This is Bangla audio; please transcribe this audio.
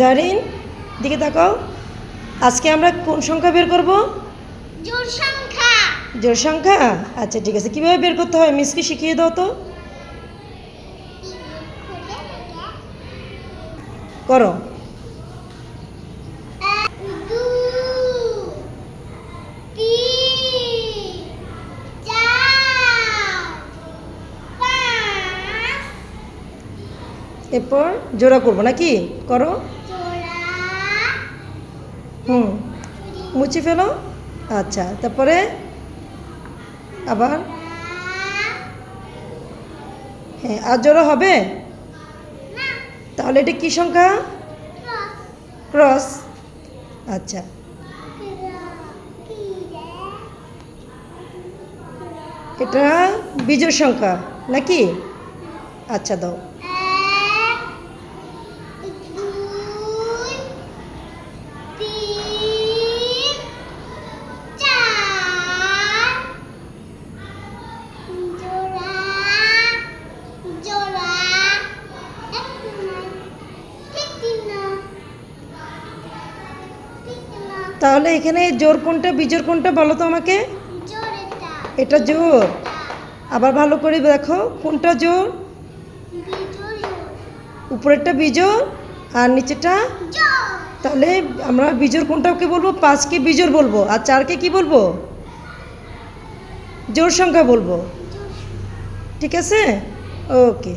জারিন দিকে তাকাও। আজকে আমরা কোন সংখ্যা বের করব? জোর সংখ্যা। জোর সংখ্যা? আচ্ছা ঠিক আছে। কীভাবে বের করতে হয়? মিসকে শিখিয়ে দাও তো। করো। এরপর জোড়া করব নাকি? করো। জোড়া হুম। মুছে ফেলো। আচ্ছা তারপরে আবার? হ্যাঁ আর জোড়া হবে? তাহলে এটা কি সংখ্যা? ক্রস। আচ্ছা। এটা বিজোড় সংখ্যা, নাকি? আচ্ছা দাও। তাহলে এখানে জোর কোনটা বিজোড় কোনটা বলো তো আমাকে? এটা জোর। আবার ভালো করে দেখো কোনটা জোর? উপরেরটা বিজোড় আর নিচেটা তাহলে আমরা বিজোড় কোনটাকে বলব? পাঁচকে বিজোড় বলব। আর চারকে কি বলব? জোর সংখ্যা বলব। ঠিক আছে? ওকে